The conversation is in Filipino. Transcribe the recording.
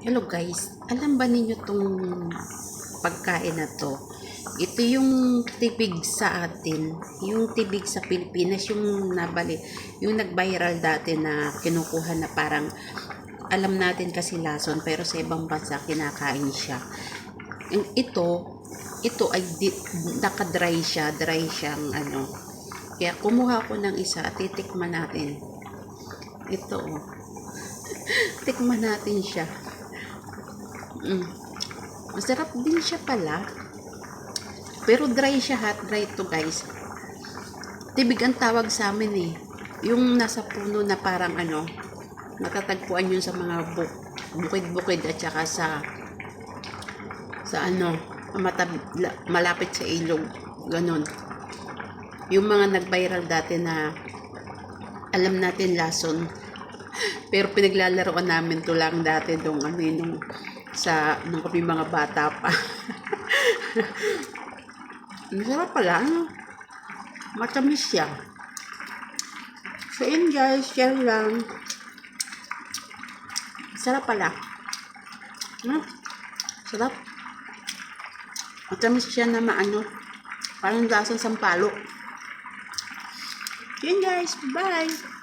Hello guys, alam ba ninyo tong pagkain na to? Ito yung tibig sa atin, yung tibig sa Pilipinas, yung nabali, yung nag-viral dati na kinukuha na parang alam natin kasi lason pero sa ibang bansa kinakain siya. Ito, ito ay di, naka-dry siya, dry siyang ano. Kaya kumuha ko ng isa at titikman natin. Ito oh. Tikman natin siya. Mm. Masarap din siya pala. Pero dry siya, hot dry to guys. Tibig ang tawag sa amin eh. Yung nasa puno na parang ano, natatagpuan yun sa mga buk bukid-bukid at saka sa sa ano, matab, la- malapit sa ilog. Ganon. Yung mga nag-viral dati na alam natin lason. Pero pinaglalaroan namin to lang dati dong ano yun, nung sa nung kami mga bata pa. Masarap pala, ano? Matamis siya. So yun guys, share lang. Sarap pala. Hmm? Sarap. Matamis siya na maano. Parang lasang sampalo. Yun guys, bye!